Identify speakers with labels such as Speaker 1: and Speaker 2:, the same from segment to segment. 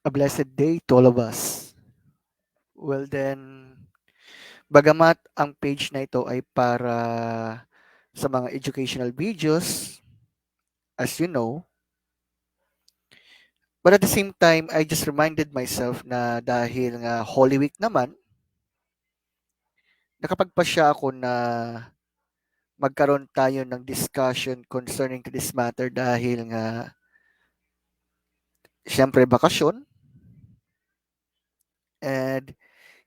Speaker 1: a blessed day to all of us. Well then, bagamat ang page na ito ay para sa mga educational videos, as you know, but at the same time, I just reminded myself na dahil nga Holy Week naman, nakapagpasya ako na magkaroon tayo ng discussion concerning to this matter dahil nga syempre bakasyon and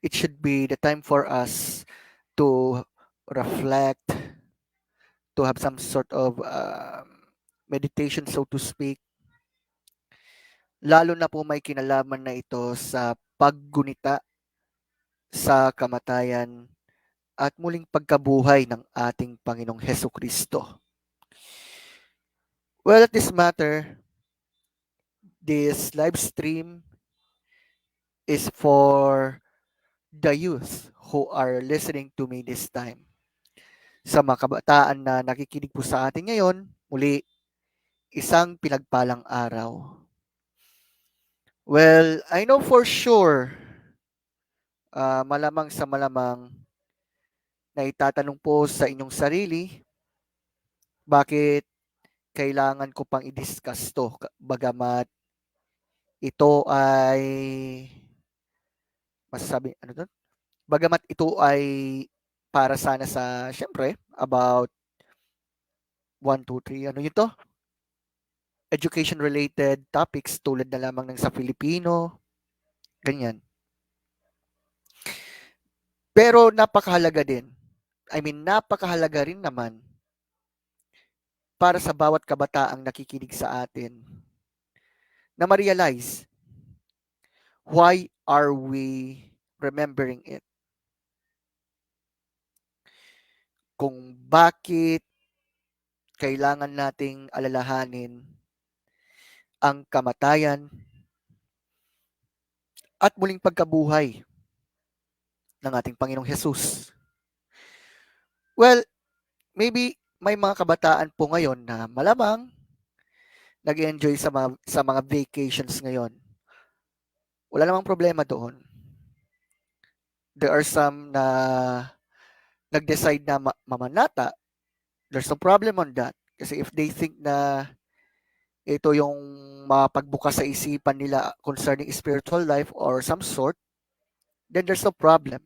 Speaker 1: it should be the time for us to reflect to have some sort of um, meditation so to speak lalo na po may kinalaman na ito sa paggunita sa kamatayan at muling pagkabuhay ng ating Panginoong Heso Kristo. Well, this matter, this live stream is for the youth who are listening to me this time. Sa mga kabataan na nakikinig po sa atin ngayon, muli, isang pinagpalang araw. Well, I know for sure, uh, malamang sa malamang, na itatanong po sa inyong sarili, bakit kailangan ko pang i-discuss to? Bagamat ito ay masasabi, ano to? Bagamat ito ay para sana sa, syempre, about 1, 2, 3, ano yun to? Education-related topics tulad na lamang ng sa Filipino, ganyan. Pero napakahalaga din I mean, napakahalaga rin naman para sa bawat kabataang nakikinig sa atin na ma-realize why are we remembering it? Kung bakit kailangan nating alalahanin ang kamatayan at muling pagkabuhay ng ating Panginoong Hesus. Well, maybe may mga kabataan po ngayon na malamang nag-enjoy sa mga, sa mga vacations ngayon. Wala namang problema doon. There are some na nag-decide na ma- mamanata. There's no problem on that. Kasi if they think na ito yung mapagbukas sa isipan nila concerning spiritual life or some sort, then there's no problem.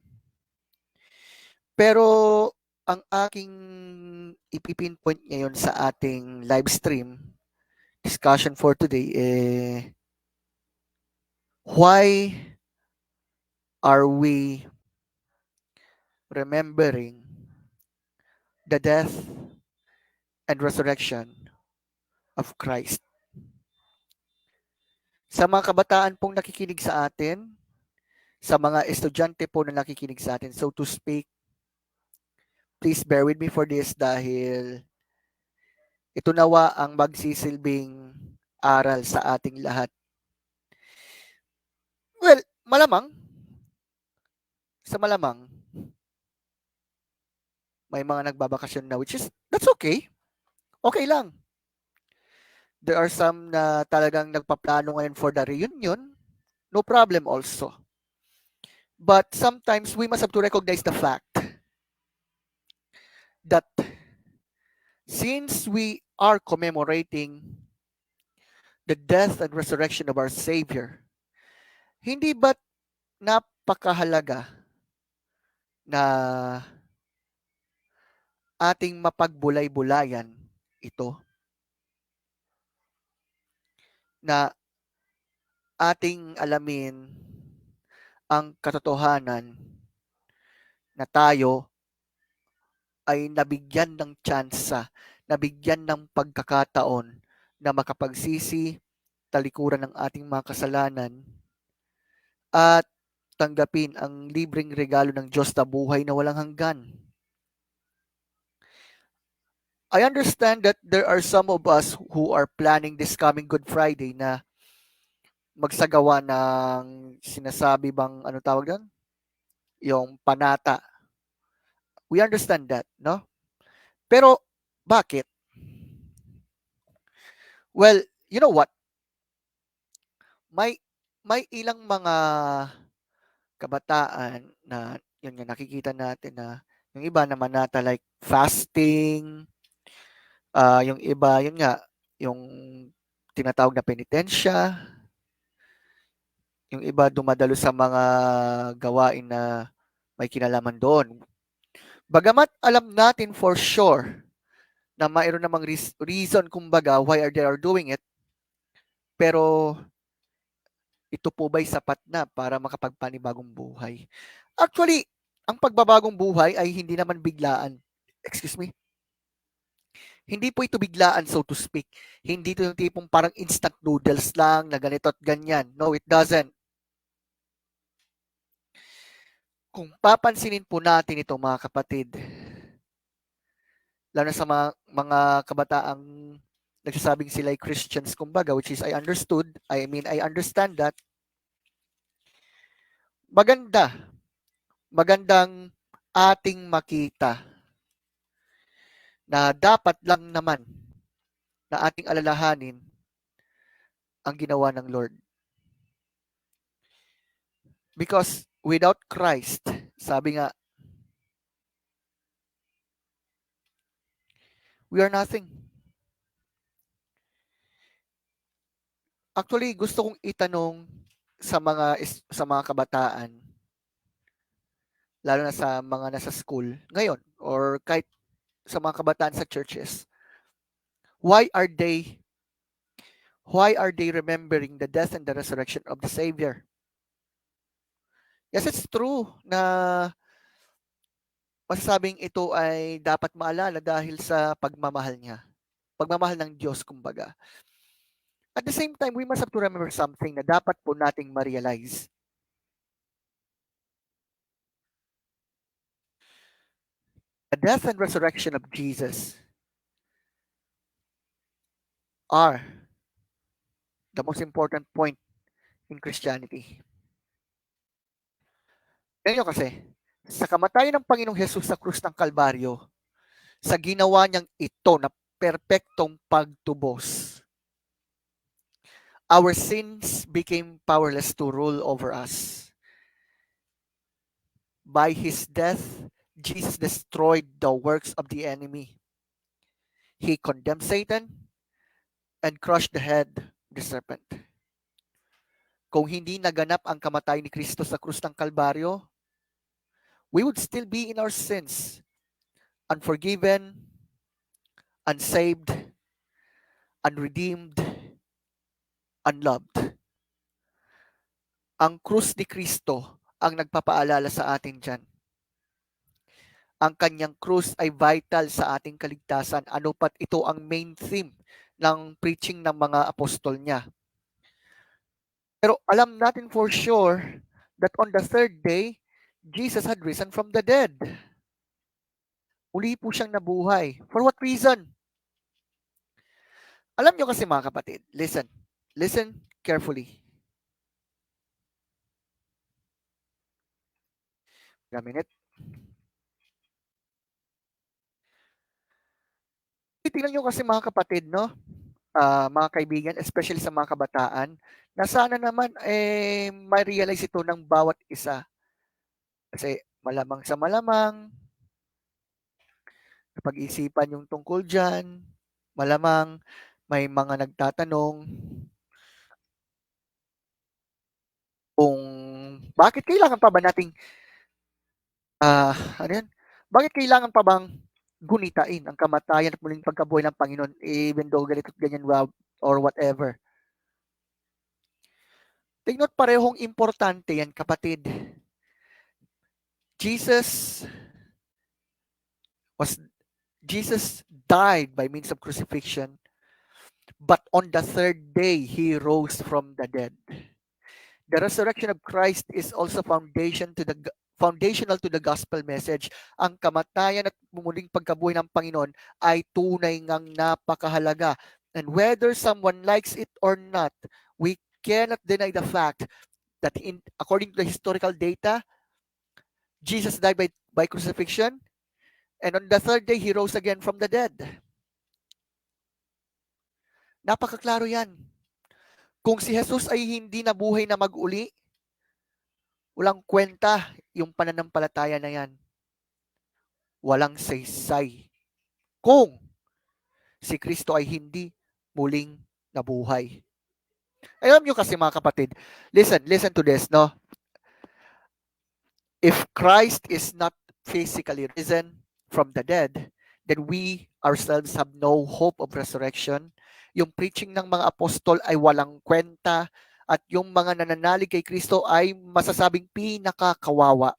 Speaker 1: Pero ang aking ipipinpoint ngayon sa ating live stream discussion for today eh why are we remembering the death and resurrection of Christ. Sa mga kabataan pong nakikinig sa atin, sa mga estudyante po na nakikinig sa atin, so to speak, please bear with me for this dahil ito nawa ang magsisilbing aral sa ating lahat. Well, malamang, sa malamang, may mga nagbabakasyon na which is, that's okay. Okay lang. There are some na talagang nagpaplano ngayon for the reunion. No problem also. But sometimes we must have to recognize the fact that since we are commemorating the death and resurrection of our Savior, hindi ba napakahalaga na ating mapagbulay-bulayan ito? Na ating alamin ang katotohanan na tayo ay nabigyan ng tsansa, nabigyan ng pagkakataon na makapagsisi, talikuran ng ating mga kasalanan at tanggapin ang libreng regalo ng Diyos na buhay na walang hanggan. I understand that there are some of us who are planning this coming Good Friday na magsagawa ng sinasabi bang ano tawag doon? Yung panata We understand that, no? Pero bakit? Well, you know what? May may ilang mga kabataan na yun nga nakikita natin na yung iba naman nata like fasting, uh, yung iba yun nga yung tinatawag na penitensya, yung iba dumadalo sa mga gawain na may kinalaman doon. Bagamat alam natin for sure na mayroon namang reason kumbaga why are they are doing it, pero ito po ba'y sapat na para makapagpanibagong buhay? Actually, ang pagbabagong buhay ay hindi naman biglaan. Excuse me? Hindi po ito biglaan, so to speak. Hindi ito yung tipong parang instant noodles lang na ganito at ganyan. No, it doesn't. Kung papansinin po natin ito mga kapatid, lalo na sa mga, mga kabataang nagsasabing sila ay Christians kumbaga, which is I understood, I mean, I understand that, maganda, magandang ating makita na dapat lang naman na ating alalahanin ang ginawa ng Lord. Because without Christ, sabi nga, we are nothing. Actually, gusto kong itanong sa mga sa mga kabataan lalo na sa mga nasa school ngayon or kahit sa mga kabataan sa churches, why are they why are they remembering the death and the resurrection of the Savior? Yes, it's true na masasabing ito ay dapat maalala dahil sa pagmamahal niya. Pagmamahal ng Diyos, kumbaga. At the same time, we must have to remember something na dapat po nating ma-realize. the death and resurrection of Jesus are the most important point in Christianity. Ganyan kasi, sa kamatayan ng Panginoong Hesus sa krus ng Kalbaryo, sa ginawa niyang ito na perpektong pagtubos, our sins became powerless to rule over us. By His death, Jesus destroyed the works of the enemy. He condemned Satan and crushed the head of the serpent. Kung hindi naganap ang kamatay ni Kristo sa krus ng Kalbaryo, we would still be in our sins, unforgiven, unsaved, unredeemed, unloved. Ang krus ni Kristo ang nagpapaalala sa atin dyan ang kanyang krus ay vital sa ating kaligtasan. Ano pat ito ang main theme ng preaching ng mga apostol niya. Pero alam natin for sure that on the third day, Jesus had risen from the dead. Uli po siyang nabuhay. For what reason? Alam nyo kasi mga kapatid, listen. Listen carefully. A minute. Tingnan nyo kasi mga kapatid, no? Uh, mga kaibigan, especially sa mga kabataan, na sana naman eh, ma-realize ito ng bawat isa. Kasi malamang sa malamang, pag-isipan yung tungkol dyan, malamang may mga nagtatanong kung bakit kailangan pa ba nating uh, ano yan? Bakit kailangan pa bang gunitain ang kamatayan at muling pagkabuhay ng Panginoon even though ganito at ganyan or whatever. Tingnan parehong importante yan kapatid. Jesus was Jesus died by means of crucifixion but on the third day he rose from the dead. The resurrection of Christ is also foundation to the foundational to the gospel message. Ang kamatayan at mumuling pagkabuhay ng Panginoon ay tunay ngang napakahalaga. And whether someone likes it or not, we cannot deny the fact that in, according to the historical data, Jesus died by, by crucifixion, and on the third day, He rose again from the dead. Napakaklaro yan. Kung si Jesus ay hindi nabuhay na mag-uli, walang kwenta yung pananampalataya na yan. Walang saysay. Kung si Kristo ay hindi muling nabuhay. Alam nyo kasi mga kapatid, listen, listen to this, no? If Christ is not physically risen from the dead, then we ourselves have no hope of resurrection. Yung preaching ng mga apostol ay walang kwenta at yung mga nananalig kay Kristo ay masasabing pinakakawawa.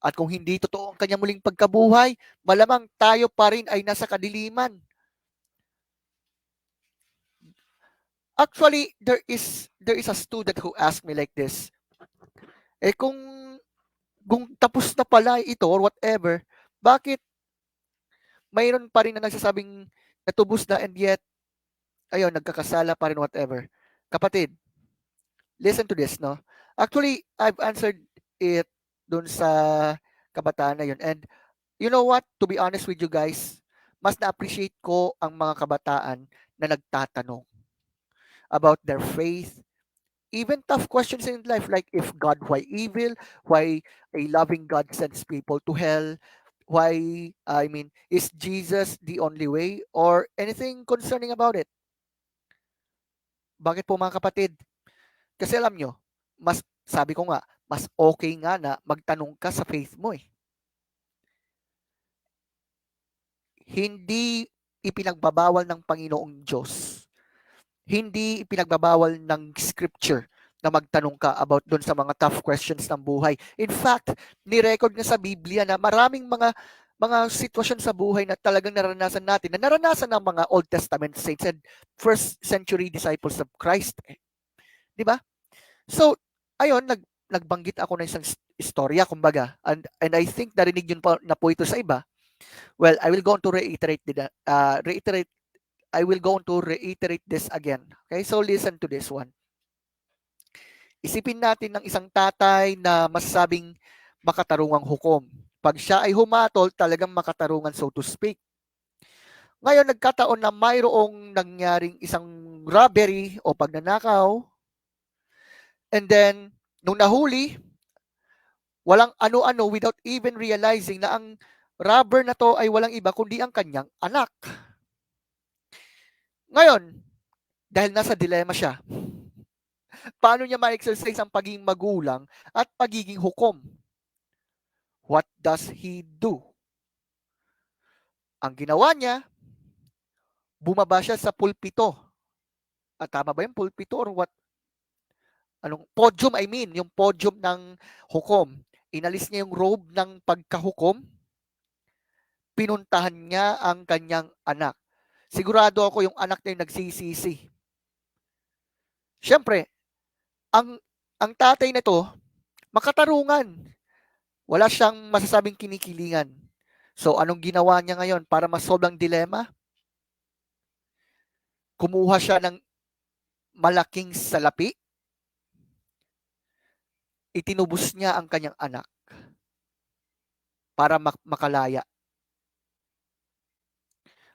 Speaker 1: At kung hindi totoo ang kanyang muling pagkabuhay, malamang tayo pa rin ay nasa kadiliman. Actually, there is there is a student who asked me like this. Eh kung kung tapos na pala ito or whatever, bakit mayroon pa rin na nagsasabing natubos na and yet ayun, nagkakasala pa rin whatever. Kapatid, listen to this, no? Actually, I've answered it dun sa kabataan na yun. And you know what? To be honest with you guys, mas na-appreciate ko ang mga kabataan na nagtatanong about their faith, even tough questions in life like if God, why evil? Why a loving God sends people to hell? Why, I mean, is Jesus the only way? Or anything concerning about it? Bakit po mga kapatid? Kasi alam nyo, mas, sabi ko nga, mas okay nga na magtanong ka sa faith mo eh. Hindi ipinagbabawal ng Panginoong Diyos. Hindi ipinagbabawal ng scripture na magtanong ka about doon sa mga tough questions ng buhay. In fact, ni-record nga sa Biblia na maraming mga mga sitwasyon sa buhay na talagang naranasan natin, na naranasan ng mga Old Testament saints and first century disciples of Christ. Eh. 'Di ba? So, ayun, nag nagbanggit ako ng isang istorya kumbaga. And and I think narinig yun po na po ito sa iba. Well, I will go on to reiterate uh, reiterate I will go on to reiterate this again. Okay? So listen to this one. Isipin natin ng isang tatay na masasabing makatarungang hukom. Pag siya ay humatol, talagang makatarungan so to speak. Ngayon, nagkataon na mayroong nangyaring isang robbery o pagnanakaw. And then, nung nahuli, walang ano-ano without even realizing na ang robber na to ay walang iba kundi ang kanyang anak. Ngayon, dahil nasa dilema siya, paano niya ma-exercise ang pagiging magulang at pagiging hukom? What does he do? Ang ginawa niya, bumaba siya sa pulpito. At tama ba yung pulpito or what? Anong podium I mean, yung podium ng hukom. Inalis niya yung robe ng pagkahukom. Pinuntahan niya ang kanyang anak. Sigurado ako yung anak niya yung nagsisisi. Siyempre, ang ang tatay nito makatarungan. Wala siyang masasabing kinikilingan. So, anong ginawa niya ngayon para masolve ang dilema? Kumuha siya ng malaking salapi. Itinubos niya ang kanyang anak para mak- makalaya.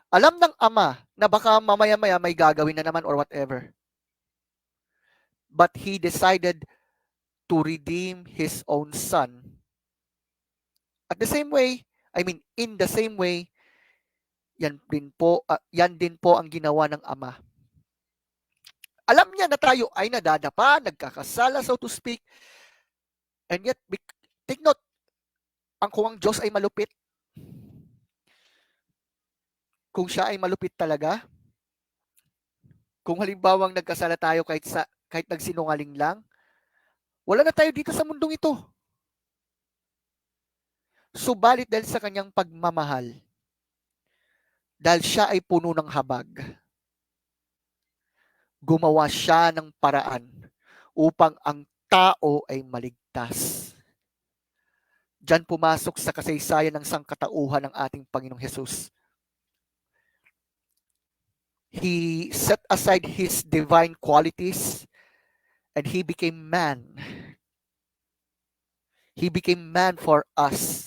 Speaker 1: Alam ng ama na baka mamaya-maya may gagawin na naman or whatever. But he decided to redeem his own son at the same way, I mean, in the same way, yan din po, uh, yan din po ang ginawa ng Ama. Alam niya na tayo ay nadadapa, nagkakasala, so to speak. And yet, take note, ang kung ang Diyos ay malupit, kung siya ay malupit talaga, kung halimbawang nagkasala tayo kahit sa kahit nagsinungaling lang, wala na tayo dito sa mundong ito. Subalit dahil sa kanyang pagmamahal, dahil siya ay puno ng habag, gumawa siya ng paraan upang ang tao ay maligtas. Diyan pumasok sa kasaysayan ng sangkatauhan ng ating Panginoong Hesus. He set aside his divine qualities and he became man. He became man for us.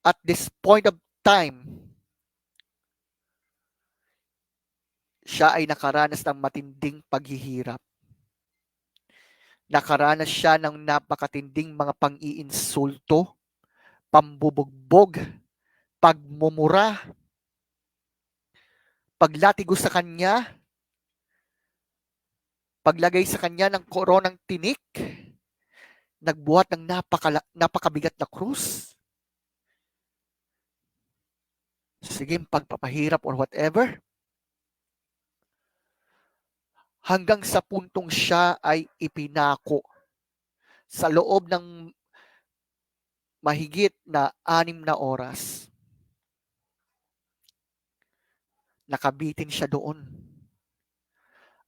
Speaker 1: At this point of time, siya ay nakaranas ng matinding paghihirap. Nakaranas siya ng napakatinding mga pang-iinsulto, pambubugbog, pagmumura, paglatigo sa kanya, paglagay sa kanya ng koronang tinik, nagbuhat ng napaka, napakabigat na krus. Sige, pagpapahirap or whatever. Hanggang sa puntong siya ay ipinako sa loob ng mahigit na anim na oras. Nakabitin siya doon.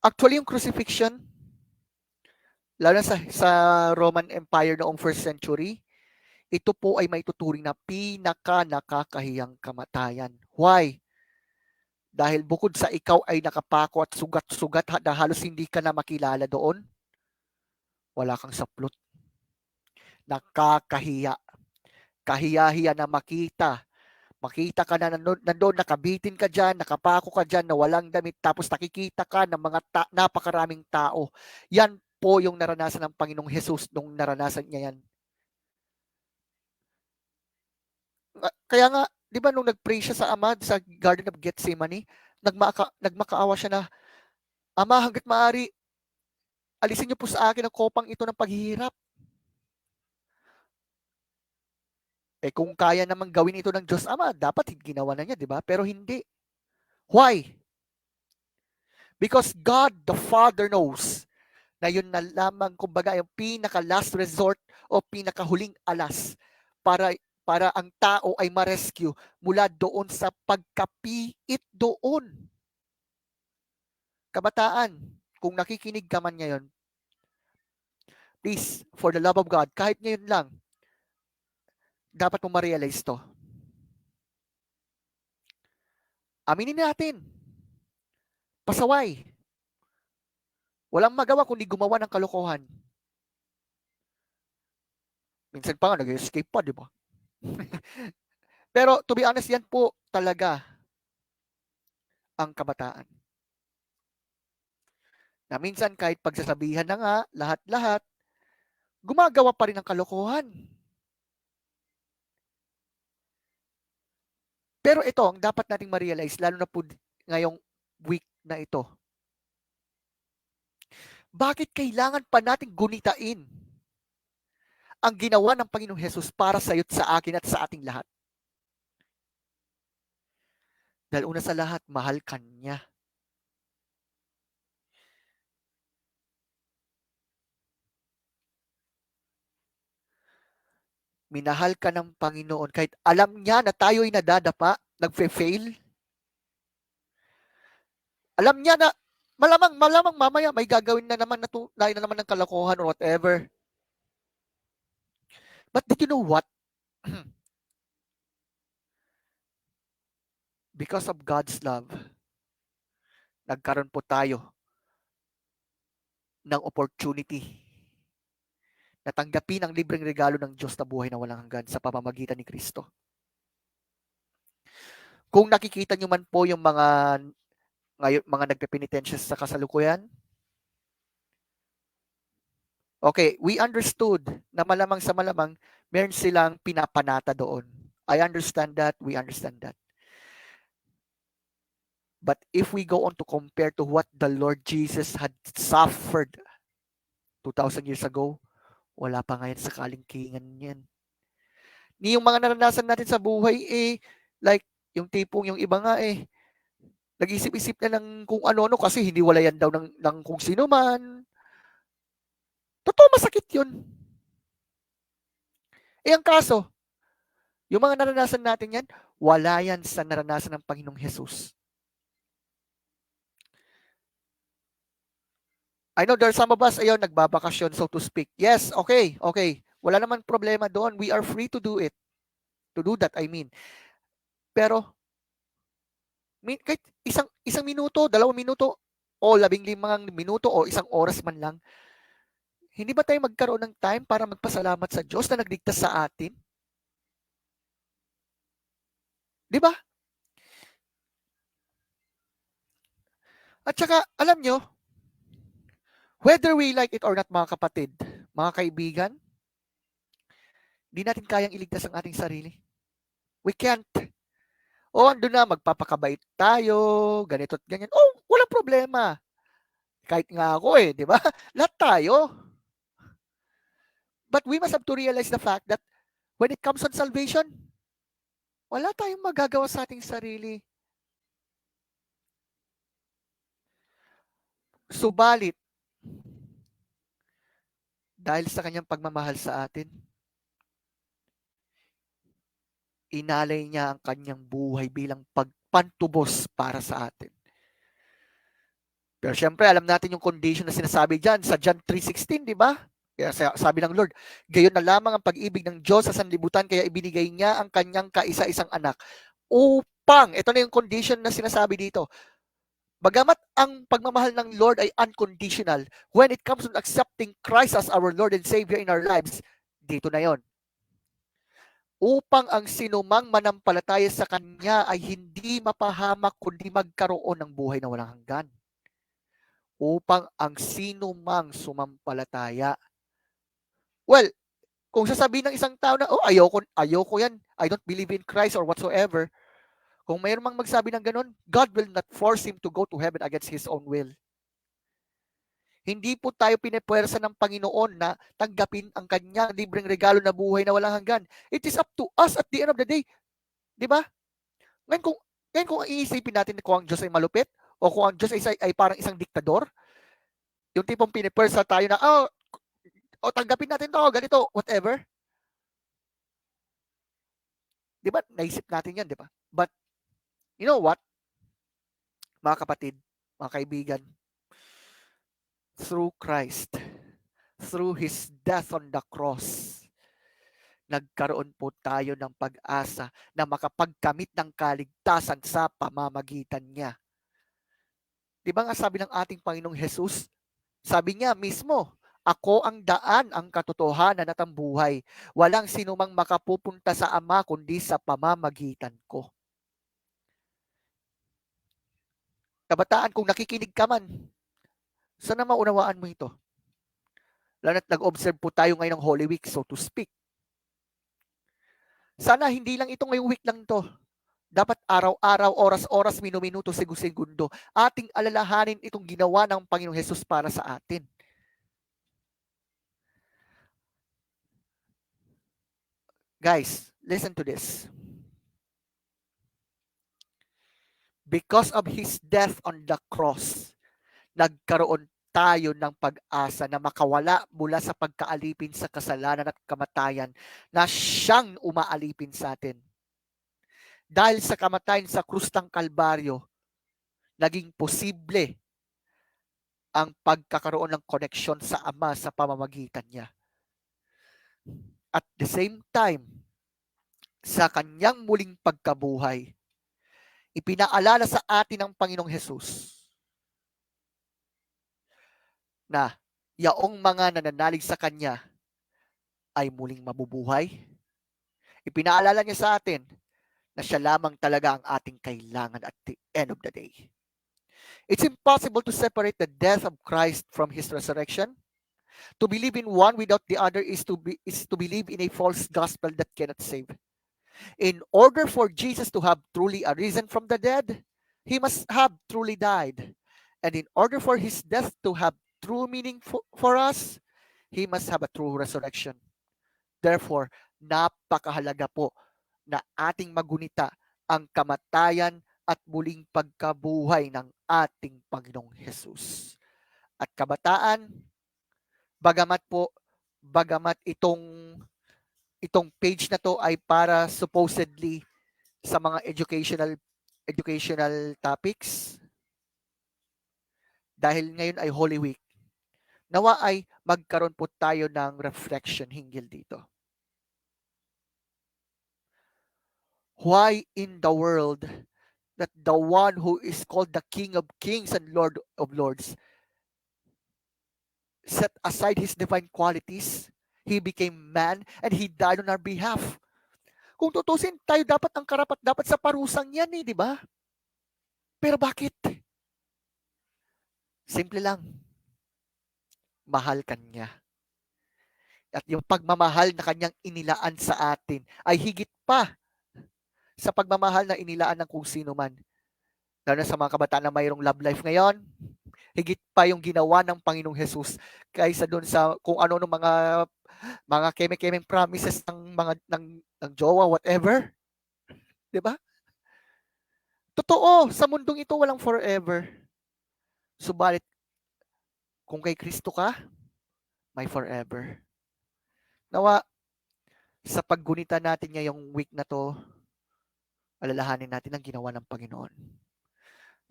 Speaker 1: Actually, yung crucifixion, lalo sa, sa Roman Empire noong first century, ito po ay may tuturing na pinaka nakakahiyang kamatayan. Why? Dahil bukod sa ikaw ay nakapako at sugat-sugat na halos hindi ka na makilala doon, wala kang saplot. Nakakahiya. Kahiya-hiya na makita. Makita ka na nandun, nakabitin ka dyan, nakapako ka dyan na walang damit, tapos nakikita ka ng mga ta- napakaraming tao. Yan po yung naranasan ng Panginoong Jesus nung naranasan niya yan. Kaya nga, di ba nung nag-pray siya sa Ama sa Garden of Gethsemane, nagmaka, nagmakaawa siya na, Ama, hanggat maaari, alisin niyo po sa akin ang kopang ito ng paghihirap. Eh kung kaya naman gawin ito ng Diyos Ama, dapat ginawa na niya, di ba? Pero hindi. Why? Because God the Father knows na yun na lamang kumbaga yung pinaka last resort o pinakahuling alas para para ang tao ay ma-rescue mula doon sa pagkapiit doon. Kabataan, kung nakikinig ka man ngayon, please, for the love of God, kahit ngayon lang, dapat mo ma-realize to. Aminin natin. Pasaway. Walang magawa kundi gumawa ng kalokohan. Minsan pa nga, nag-escape pa, di ba? Pero to be honest, yan po talaga ang kabataan. Na minsan kahit pagsasabihan na nga, lahat-lahat, gumagawa pa rin ng kalokohan. Pero ito, ang dapat nating ma-realize, lalo na po ngayong week na ito. Bakit kailangan pa nating gunitain ang ginawa ng Panginoong Hesus para sa iyo at sa akin at sa ating lahat. Dahil una sa lahat, mahal ka niya. Minahal ka ng Panginoon kahit alam niya na tayo'y nadadapa, nagfe-fail. Alam niya na malamang malamang mamaya may gagawin na naman na, na naman ng kalokohan or whatever. But did you know what? Because of God's love, nagkaroon po tayo ng opportunity na tanggapin ang libreng regalo ng Diyos na buhay na walang hanggan sa pamamagitan ni Kristo. Kung nakikita nyo man po yung mga ngayon, mga nagpe-penitensya sa kasalukuyan, Okay, we understood na malamang sa malamang meron silang pinapanata doon. I understand that, we understand that. But if we go on to compare to what the Lord Jesus had suffered 2,000 years ago, wala pa ngayon sa kalingkingan niyan. Ni yung mga naranasan natin sa buhay eh, like yung tipong yung iba nga eh, nag-isip-isip na ng kung ano-ano kasi hindi wala yan daw ng, ng kung sino man, Totoo masakit yun. Eh ang kaso, yung mga naranasan natin yan, wala yan sa naranasan ng Panginoong Jesus. I know there are some of us, ayaw, nagbabakasyon, so to speak. Yes, okay, okay. Wala naman problema doon. We are free to do it. To do that, I mean. Pero, kahit isang, isang minuto, dalawang minuto, o labing limang minuto, o isang oras man lang, hindi ba tayo magkaroon ng time para magpasalamat sa Diyos na nagligtas sa atin? Di ba? At saka, alam nyo, whether we like it or not mga kapatid, mga kaibigan, di natin kayang iligtas ang ating sarili. We can't. O, ando na, magpapakabait tayo, ganito at ganyan. Oh, walang problema. Kahit nga ako eh, di ba? Lahat tayo. But we must have to realize the fact that when it comes on salvation, wala tayong magagawa sa ating sarili. Subalit, dahil sa kanyang pagmamahal sa atin, inalay niya ang kanyang buhay bilang pagpantubos para sa atin. Pero syempre, alam natin yung condition na sinasabi dyan sa John 3.16, di ba? Sabi ng Lord, gayon na lamang ang pag-ibig ng Diyos sa sanlibutan, kaya ibinigay niya ang kanyang kaisa-isang anak upang, ito na yung condition na sinasabi dito, Bagamat ang pagmamahal ng Lord ay unconditional, when it comes to accepting Christ as our Lord and Savior in our lives, dito na yon. Upang ang sinumang manampalataya sa Kanya ay hindi mapahamak kundi magkaroon ng buhay na walang hanggan. Upang ang sinumang sumampalataya. Well, kung sasabihin ng isang tao na, oh, ayoko, ayoko yan, I don't believe in Christ or whatsoever, kung mayroon mang magsabi ng ganun, God will not force him to go to heaven against his own will. Hindi po tayo pinepwersa ng Panginoon na tanggapin ang kanyang libreng regalo na buhay na walang hanggan. It is up to us at the end of the day. Di ba? Ngayon kung, ngayon kung iisipin natin kung ang Diyos ay malupit o kung ang Diyos ay, ay parang isang diktador, yung tipong pinepwersa tayo na, oh, o tanggapin natin to, ganito, whatever. Di ba? Naisip natin yan, di ba? But You know what? Mga kapatid, mga kaibigan, through Christ, through His death on the cross, nagkaroon po tayo ng pag-asa na makapagkamit ng kaligtasan sa pamamagitan niya. Di ba nga sabi ng ating Panginoong Jesus, sabi niya mismo, ako ang daan, ang katotohanan at ang buhay. Walang sinumang makapupunta sa Ama kundi sa pamamagitan ko. Kabataan, kung nakikinig ka man, sana maunawaan mo ito. Lalo at nag-observe po tayo ngayon ng Holy Week, so to speak. Sana hindi lang ito ngayong week lang to. Dapat araw-araw, oras-oras, minuminuto, segundo, ating alalahanin itong ginawa ng Panginoong Hesus para sa atin. Guys, listen to this. because of His death on the cross, nagkaroon tayo ng pag-asa na makawala mula sa pagkaalipin sa kasalanan at kamatayan na siyang umaalipin sa atin. Dahil sa kamatayan sa krus ng Kalbaryo, naging posible ang pagkakaroon ng koneksyon sa Ama sa pamamagitan niya. At the same time, sa kanyang muling pagkabuhay, ipinaalala sa atin ng Panginoong Hesus na yaong mga nananalig sa Kanya ay muling mabubuhay. Ipinaalala niya sa atin na siya lamang talaga ang ating kailangan at the end of the day. It's impossible to separate the death of Christ from His resurrection. To believe in one without the other is to, be, is to believe in a false gospel that cannot save. In order for Jesus to have truly arisen from the dead, he must have truly died. And in order for his death to have true meaning for, for us, he must have a true resurrection. Therefore, napakahalaga po na ating magunita ang kamatayan at muling pagkabuhay ng ating Panginoong Hesus. At kabataan, bagamat po, bagamat itong itong page na to ay para supposedly sa mga educational educational topics. Dahil ngayon ay Holy Week. Nawa ay magkaroon po tayo ng reflection hinggil dito. Why in the world that the one who is called the King of Kings and Lord of Lords set aside his divine qualities He became man and He died on our behalf. Kung tutusin, tayo dapat ang karapat dapat sa parusang yan eh, di ba? Pero bakit? Simple lang. Mahal ka niya. At yung pagmamahal na kanyang inilaan sa atin ay higit pa sa pagmamahal na inilaan ng kung sino man. Lalo na sa mga kabataan na mayroong love life ngayon, higit pa yung ginawa ng Panginoong Jesus kaysa doon sa kung ano ng mga mga keme-kemeng promises ng mga ng, ng jowa whatever. 'Di ba? Totoo, sa mundong ito walang forever. Subalit kung kay Kristo ka, may forever. Nawa sa paggunita natin ngayong week na to, alalahanin natin ang ginawa ng Panginoon.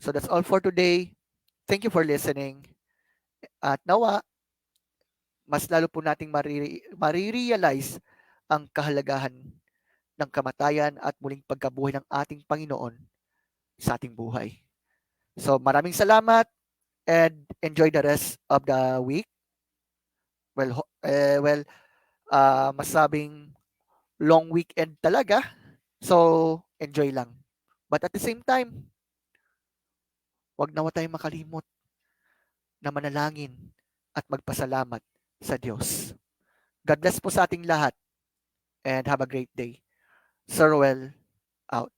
Speaker 1: So that's all for today. Thank you for listening. At nawa, mas lalo po nating mariri- marirealize ang kahalagahan ng kamatayan at muling pagkabuhay ng ating Panginoon sa ating buhay. So maraming salamat and enjoy the rest of the week. Well, eh, well, uh, masabing long weekend talaga. So, enjoy lang. But at the same time, wag nawa tayong makalimot na manalangin at magpasalamat sa Diyos. God bless po sa ating lahat and have a great day. Sir Well, out.